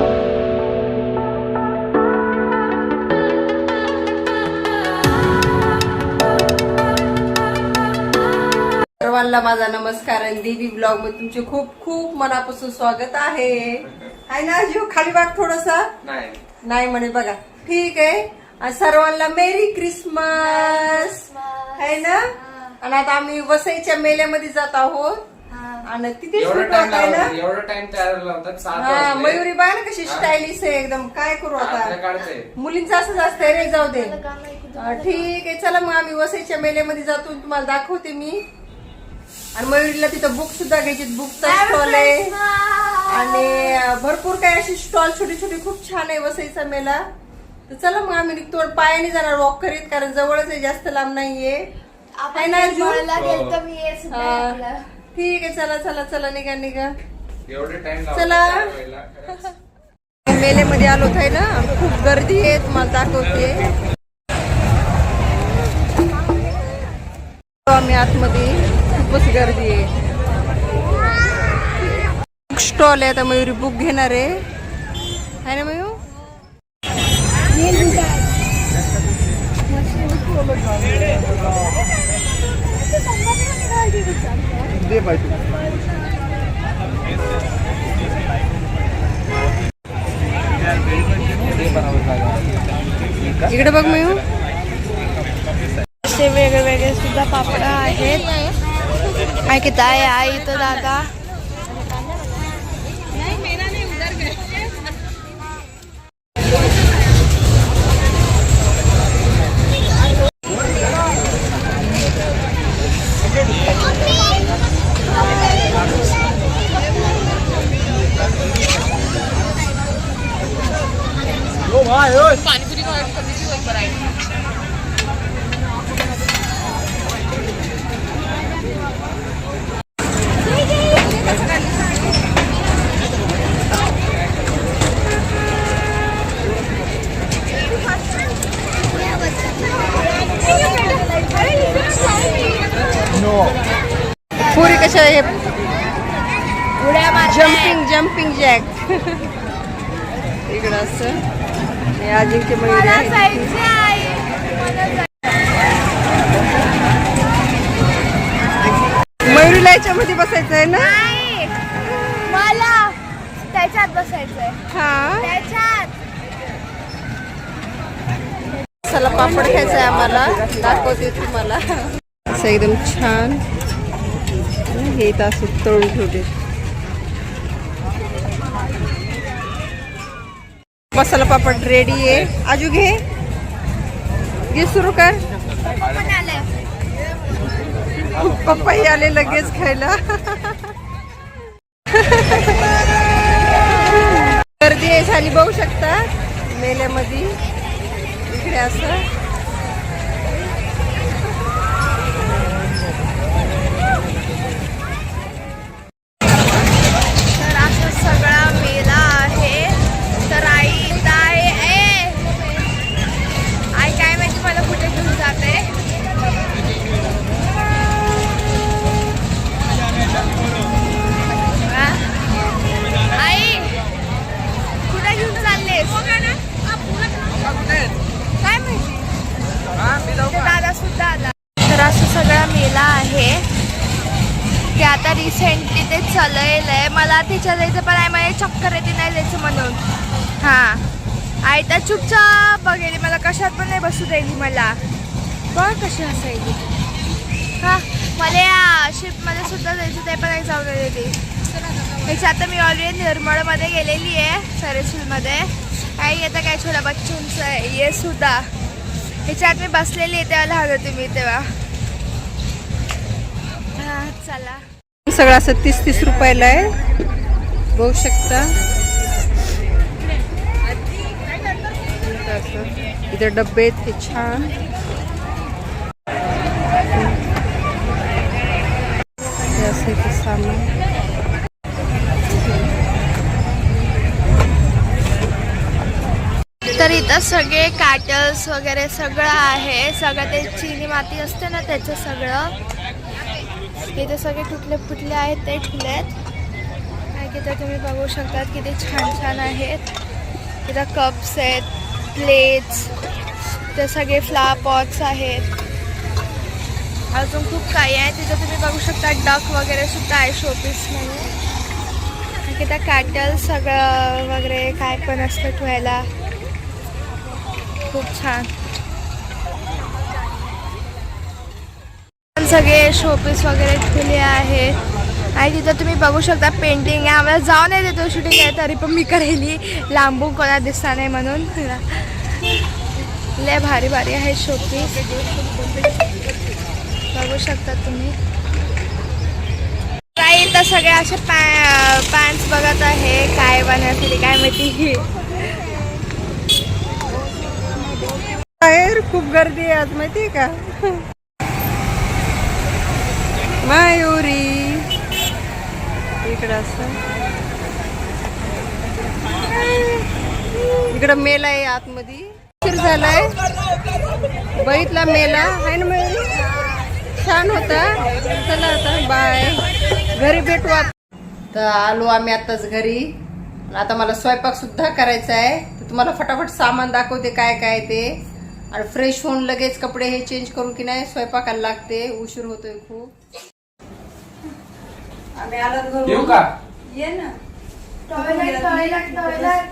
सर्वांना माझा नमस्कार आणि देवी ब्लॉगमध्ये तुमचे खूप खूप मनापासून स्वागत आहे. आहे ना जीव खाली बाग थोडसा. नाही. नाही म्हणे बघा. ठीक आहे. आणि सर्वांना मेरी क्रिसमस आहे ना? आणि आता आम्ही वसईच्या मेल्यामध्ये जात आहोत. आणि तिथे एवढा shoot टाइम होत आहे ना एवढा टाइम तयार लावतात सात हा वाजले. मयुरी बाय ना कशी हा. स्टायलिश आहे एकदम. काय करू आपल्या आता काढते मुलींचं असंच असतंय रे जाऊ दे. अं, ठीक आहे चला मग आम्ही वसईच्या मेल्यामध्ये जातो तुम्हाला दाखवते मी. आणि मयुरीला तिथं बुक सुद्धा घ्यायची बुकचा स्टॉल आहे. आणि अं, भरपूर काही अशी स्टॉल छोटी छोटी खूप छान आहे वसईचा मेला. तर चला मग आम्ही निघतो पायाने जाणार वॉक करीत कारण जवळच आहे जास्त लांब नाहीये. आहे ना? हो. हा. ठीक आहे चला चला चला निघा निघा. एवढे टाइम चला. मेलेमध्ये आलो आहे ना खूप गर्दी आहे तुम्हाला दाखवते. आम्ही आतमध्ये खूपच गर्दी आहे. बुक स्टॉल आहे आता मयुरी बुक घेणार आहे. आहे ना मयूर इकडे बघ मी असे वेगळे वेगळे सुद्धा पापड आहेत. ऐकत आहे आई तर दादा. उड्या मारतायत. जम्पिंग जम्पिंग जॅक इकडं असं. हे अजिंक्य मयुरी. मयुरीला याच्यामध्ये बसायचं आहे ना मला त्याच्यात बसायचंय. हा? त्याच्यात. चला पापड खायचा आहे आम्हाला. दाखवते तुम्हाला. असं एकदम छान. हे इथं असं तळून ठेवते मसाला पापड रेडी आहे. आजू घे. घे सुरू कर. पप्पाही आले लगेच खायला. गर्दी आहे झाली बघू शकता. मेल्यामध्ये. इकडे असं. मला जायचं पण आहे माझ्या चक्कर येते नाही जायचं म्हणून. हां. आई तर चुपचाप बघेली मला कशात पण नाही बसू द्यायली मला. बघ कशी असायली हां मला या शिपमध्ये सुद्धा जायचं ते पण नाही जाऊ देते ह्याच्या आता मी ऑलरेडी निर्मळमध्ये गेलेली आहे सरेसूलमध्ये आई आता काय छोटा बच्चूंचं आहे सुद्धा. ह्याच्यात मी बसलेली आहे तेव्हा लहान होते मी तेव्हा. हां चला. सगळं असं तीस तीस रुपयाला आहे. बघू शकता. इथे डब्बे आहेत ते छान. असं इथे सामान. तर इथं सगळे काटल्स वगैरे सगळं आहे. सगळं ते चिनी माती असते ना त्याचं सगळं. इथे सगळे कुठले फुटले आहेत ते ठेवलेत. इथे तुम्ही बघू शकतात किती छान छान आहेत. इथं कप्स आहेत प्लेट्स ते सगळे फ्लावर पॉट्स आहेत. अजून खूप काही आहे. तिथं तुम्ही बघू शकता डक वगैरे सुद्धा आहे शोपीस म्हणून तिथं कॅटल सगळं वगैरे काय पण असतं ठेवायला. खूप छान. सगळे शोपीस वगैरे ठेवले आहेत. आणि तिथं तुम्ही बघू शकता पेंटिंग आहे. आम्हाला जाऊन नाही देतो हो शूटिंग आहे तरी पण मी करेली. लांबून कोणा दिसता नाही म्हणून. लय भारी भारी आहे शोपी बघू शकता तुम्ही. काही तर सगळे असे पॅ पॅन्ट्स बघत आहे. काय बनवते काय माहिती. बाहेर खूप गर्दी आहे आज आहे का मयुरी इकडं असं. इकडं मेला आहे आतमध्ये. उशीर झालाय. बघितला मेला. आहे ना मयुरी छान होता. चला आता बाय घरी भेटू आता तर आलो आम्ही आताच घरी. आता मला स्वयंपाक सुद्धा करायचा आहे. तर तुम्हाला फटाफट सामान दाखवते काय काय ते. आणि फ्रेश होऊन लगेच कपडे हे चेंज करू की नाही स्वयंपाकाला लागते. उशीर होतोय खूप. घरून. येऊ का? ये ना. टॉयलेट टॉयलेट टॉयलेट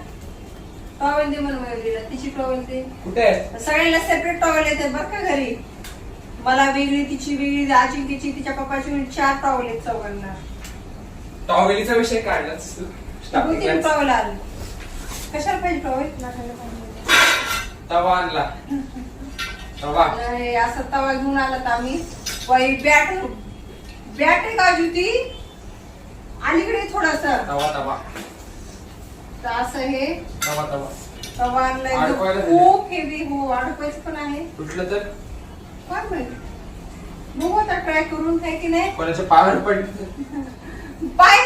टॉवेल दे म्हणून मयुरीला तिची टॉवेल दे. कुठे? आहे? सगळ्यांना सेपरेट टॉवेल येते बरं का घरी. मला वेगळी तिची वेगळी अजिंक्यची तिच्या पप्पाची चार टॉवेल आहेत चौघांना. टॉवेलीचा विषय तीन लाच. टॉवेल आले कशाला पाहिजे टॉवेल तवा आणला. तवा. नाही, असा तवा घेऊन आलात आम्ही. बाई बॅट बॅट आहे का ती? अलीकडे थोडासा. तवा तवा. असं हे. तवा तवा. तवा आणलाय. जो अडकवायला खूप हेवी हो. अडकवायचं पण आहे. तुटलं तर? काय माहिती बघू आता ट्राय करून काय की नाही? कोणाच्या पायावर पडलं पाय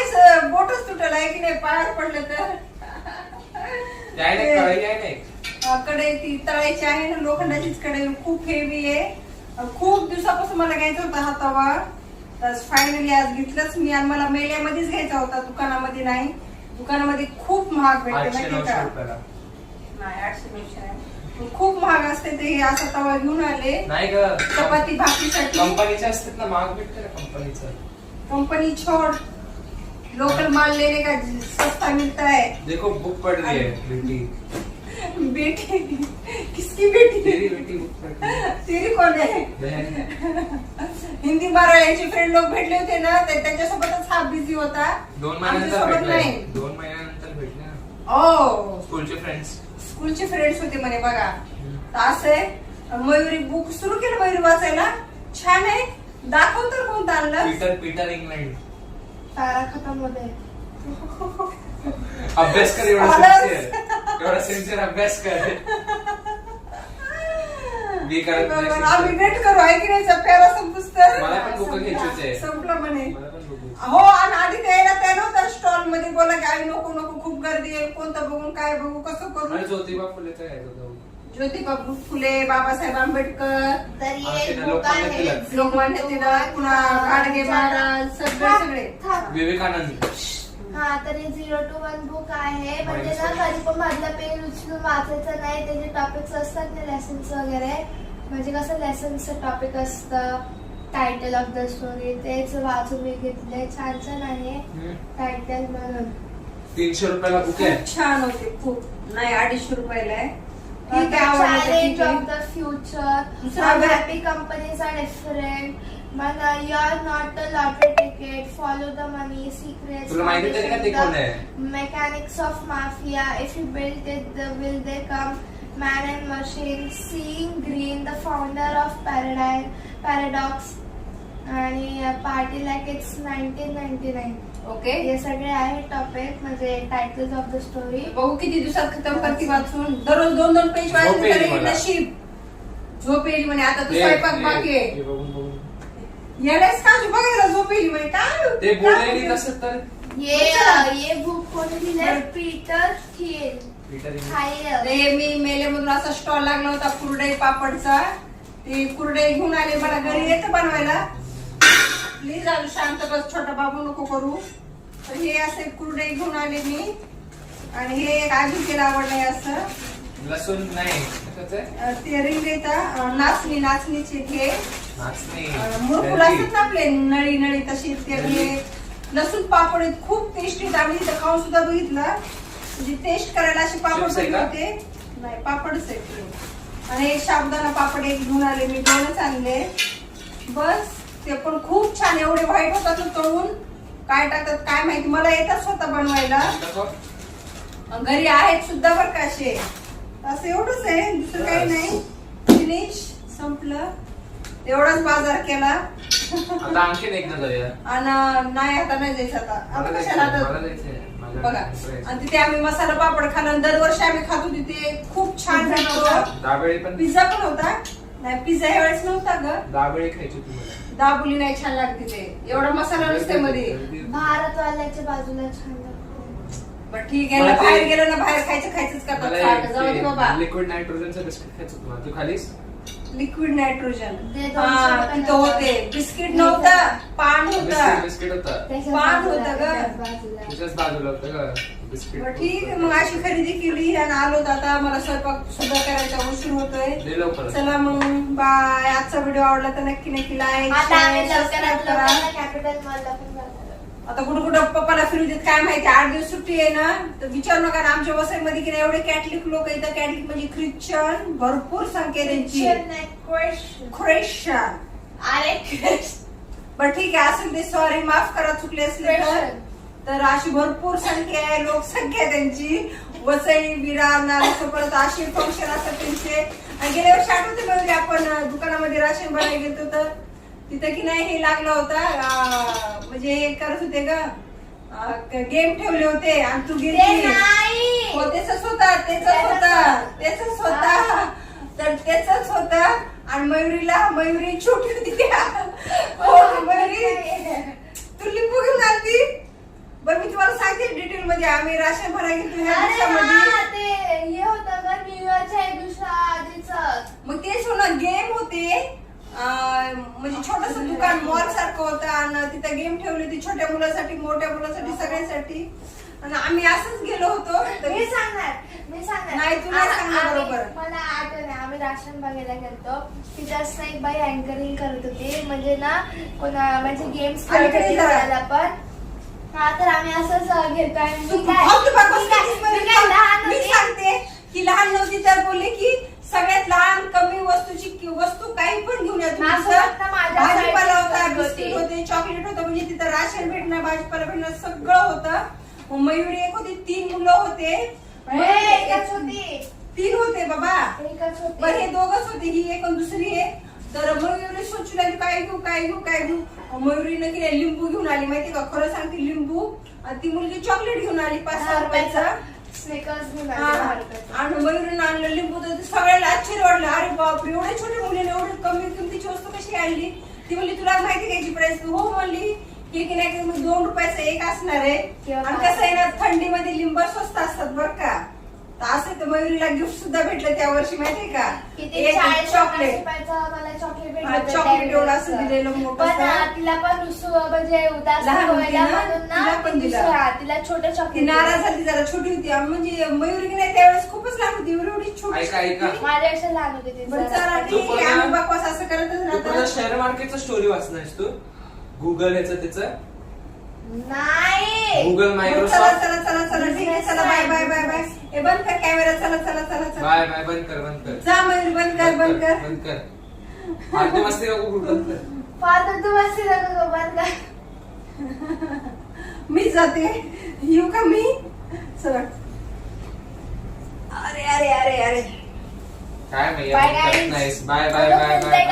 बोटच तुटल आहे की नाही? पायावर पडलं तर? काय नाही कळाई आहे नाही अं, कढई ती तळायची आहे ना लोखंडाचीच कढई. खूप हेवी आहे. अं, खूप दिवसापासून मला घ्यायचा होता हा तवा. तर फायनली आज घेतलंच मी आणि मला मेल्यामध्येच घ्यायचा होता. दुकानामध्ये नाही. दुकानामध्ये खूप महाग भेटते नाही आठशे नऊशे आहे. खूप महाग असते ते हे असा तवा घेऊन आले. नाही ग. चपाती भाकरीसाठी. कंपनीचे असतात ना महाग भेटते ना कंपनीचं. कंपनी छोड़. लोकल माल लेने का सस्ता मिलता है देखो बुक पड़ रही है बेटी बेटी किसकी बेटी। तेरी बेटी तेरी कोण आहे हिंदी मराठीचे फ्रेंड लोक भेटले होते ना ते त्यांच्यासोबतच हा बिझी होता. दोन महिन्यानंतर आमच्यासोबत भेटले नाही. दोन महिन्यानंतर भेटले ना ओ स्कूलचे फ्रेंड्स स्कूलचे फ्रेंड्स होते म्हणे बघा. तर असं आहे मयुरी बुक सुरू केलं मयुरी वाचायला. छान आहे. दाखव तर कोणतं आणलं पीटर पीटर इंग्लंड तारा खतम होते अभ्यास कर एवढा Scholars. सिन्सिअर एवढा सिन्सिअर अभ्यास कर. मी. आम्ही वेट करू आहे की नाही प्यारा संपूस तर मला पण बुक घ्यायची होते. संपलं म्हणे. मला पण बघू हो आणि आधी द्यायला त्या नव्हतं स्टॉलमध्ये बोला की आई नको नको खूप गर्दी आहे. कोणतं बघून काय बघू कसं करू? ज्योतिबा होतं ज्योतिबा फुले बाबासाहेब आंबेडकर तर हा, लोकमान्य आहे तिलक. लोकमान्य टिळक पुन्हा गाडगे महाराज सगळे सगळे. विवेकानंद. हा तर हे झिरो टू वन बुक आहे. म्हणजे ना. कधी पण मधला पेज उचलून वाचायचं नाही त्याचे टॉपिक्स असतात ना लेसन्स वगैरे. म्हणजे कसं लेसन्सचं टॉपिक असतं टायटल ऑफ द स्टोरी तेच वाचून मी घेतले छान छान आहे टायटल म्हणून. तीनशे रुपयाला बुक आहे? खूप छान होते खूप. नाही अडीचशे रुपयाला आहे. द फ्युचर दुसरा How बघ. happy companies are different. Man, uh, you are not a lottery ticket. Follow the money, secrets. तुला माहिती तरी का ते the कोण आहे Mechanics of mafia. If you build it, the, will they come? Man and machine. Seeing green, the founder of Paradigm, Paradox. आणि party like it's nineteen ninety nine okay. हे सगळे आहे टॉपिक म्हणजे टायटल्स ऑफ द स्टोरी बघू किती दिवसात खतम करते वाचून. दररोज दोन दोन पेज झोप वाचले येईल तरी मला. नशीब. झोप येईल म्हणे. आता तू स्वयंपाक बाकी आहे. बघून बघून. येण्यास का बघायला झोप येईल म्हणे. काय? ते बोलायला? तसं तर. ये ये बुक कोणी दिले पीटर थिल मी मेलेमधून असा स्टॉल लागला होता कुरडई पापडचा. ते कुरडई घेऊन आले मला. घरी येतं बनवायला. प्लीज आलो शांत बस छोटा बाबू नको करू. तर हे असे कुरडे घेऊन आले मी. आणि हे एक आजीला आवडलंय असं. लसूण नाही. ते रिंग येतं नाचणी नाचणीचे हे. मुरकुल. असतात ना आपले नळी नळी तशी ते लसूण पापड खूप टेस्टी आम्ही इथं खाऊन सुद्धा बघितलं. म्हणजे टेस्ट करायला असे पापड? होते नाही पापडच आहेत. आणि एक साबुदाणा पापड एक घेऊन आले मी दोनच आणले. बस. ते पण खूप छान एवढे व्हाईट होतात तळून. काय टाकतात काय माहिती मला येतात स्वतः बनवायला. घरी आहेत सुद्धा बरं का असे. असं एवढंच आहे दुसरं काही नाही. फिनिश संपलं. एवढाच बाजार केला. आणि नाही आता नाही जायचं आता. आता कशाला बघा. आणि तिथे आम्ही मसाला पापड आणि दरवर्षी आम्ही खातो तिथे. खूप छान पण पिझ्झा पण होता. नाही पिझ्झा यावेळेस नव्हता ग. दाबेळी खायची तुम्हाला दाबुली नाही छान लागते ते. एवढा मसाला नसते मध्ये. भारतवाल्याच्या बाजूला छान लागतो. बरं ठीक आहे मला ना, ते- बाहेर गेलो ना बाहेर खायचं खायचंच करतात. सारखं. जाऊ दे बाबा. लिक्विड नायट्रोजनचं बिस्किट खायचं तुम्हाला तू खालीस? लिक्विड नायट्रोजन ते दोनशे हा रुपयाला तिथं होते. बिस्किट नव्हतं पान होतं. बिस्किट बिस्किट होतं. त्याच्या पान बाजूला, होतं ग. त्याच्याच बाजूला. होतं का बरं ठीक आहे. मग अशी खरेदी केली आणि आलो आता मला स्वयंपाक सुद्धा करायचा उशीर होतोय. चला मग बाय आजचा व्हिडिओ आवडला तर नक्की नक्की लाईक आता करा. पण कुठं कुठं पप्पाला फिरू देत काय माहिती? आठ दिवस सुट्टी आहे ना तर विचारू नका ना आमच्या वसईमध्ये की एवढे कॅथलिक लोक येतात कॅथलिक म्हणजे ख्रिश्चन भरपूर संख्या त्यांची. ख्रिश्चन अरे. बरं ठीक आहे. असेल ते सॉरी माफ करा चुकले असले तर. तर अशी भरपूर संख्या आहे लोकसंख्या त्यांची. वसई विरार नाशिक परत असे फंक्शन असतात त्यांचे. आणि गेल्या वर्षी आठवते म्हणजे आपण दुकानामध्ये राशन भरायला गेलो तर? तिथं की नाही हे लागला होता म्हणजे हे करत होते ग. गेम ठेवले होते. आणि तू गेली. हो त्याच होता त्याच होता त्याच होता. तर त्याच होत. आणि मयुरीला मयुरी छोटी होती. त्या. हो, मयुरी. तू लिंबू घेऊन आलती. बरं मी तुम्हाला सांगते डिटेल मध्ये आम्ही राशन भरायला गेलो ह्या अरे दिवसामध्ये. हा, ते हे होतं का न्यू इयरच्या एक दिवसा आधीच. मग तेच होणार गेम होते. अं, म्हणजे छोटस दुकान मॉल सारखं होतं आणि तिथं गेम ठेवली होती छोट्या मुलासाठी मोठ्या मुलासाठी सगळ्यासाठी. आणि आम्ही असंच गेलो होतो. तर मी सांगणार मी सांगणार. नाही, तू नाही आ- सांगणार आम्ही- बरोबर. मला आठवण आहे आम्ही राशन बघायला गेलतो. तिथंच ना एक बाई अँकरिंग करत होती. म्हणजे ना कोणा म्हणजे गेम्स खेळत Anchoring करा. पण. हा तर आम्ही असंच घेतोय. आणि तू मी काय- फक्त बघ, मी काय- बघ, मी काय लहान मी होते. सांगते की लहान नव्हती तर बोलले की सगळ्यात लहान कमी वस्तूची कि- वस्तू काही पण घेऊन या तुम्ही. माझं माझ्या भाजीपाला साईडची होता वस्तू होती. बिस्किट होते चॉकलेट होतं म्हणजे तिथं राशन भेटणं भाजीपाला भेटणं सगळं होतं. मयुरी एक होती तीन मुलं होते. ए, एकच होती. तीन होते बाबा. एकच बरं हे दोघच होते ही एक आणि दुसरी आहे तर मयुरी सोचू लागली काय घेऊ काय घेऊ काय घेऊ मयुरीनं की नाही लिंबू घेऊन आली माहिती का? खरं सांगते लिंबू. आणि ती मुलगी चॉकलेट घेऊन आली पाच सहा रुपयाचा. आणि मयुरीनं आणलं लिंबू तर सगळ्याला आश्चर्य वाटलं. अरे बाप एवढ्या छोट्या मुलीने एवढी कमी किमतीची वस्तू कशी आणली? ती म्हणली तुला माहिती घ्यायची प्राइस हो म्हणली. हे की नाही की दोन रुपयाचं एक असणार आहे. आणि. कसं आहे ना थंडीमध्ये लिंब स्वस्त असतात बरं का. असं तर मयुरीला गिफ्ट सुद्धा भेटलं त्या वर्षी माहितीये का? एक चॉकलेट चॉकलेट हा, एवढं असं दिलेलं मोठं तिला पण म्हणजे उदास तिला ना? पण ती दिलं. दुसरं- तिला छोटं चॉकलेट नाराज. झाली जरा छोटी होती. म्हणजे मयुरी की नाही त्यावेळेस खूपच लहान होती. एवढी एवढी छोटी ऐका, ऐका. होती. माझ्यापेक्षा लहान होती आम्ही असं करतच राहतो. शेअर मार्केटचं स्टोरी वाचणारस तू. गुगल याचं त्याचं. नाही. गुगल चला मायक्रोसॉफ्ट चला चला चला ठीक आहे चला बाय बाय बाय बाय हे बंद कर कॅमेरा चला चला चला चला. बाय बाय बंद कर बंद कर. जा मयूर बंद कर बंद कर बंद कर. फालतू मस्ती का गुगल बंद कर. फादर तू मस्ती नको बंद कर. मी जाते. येऊ का मी? चला. अरे अरे अरे अरे. काय Bye. नाहीस. Bye bye bye bye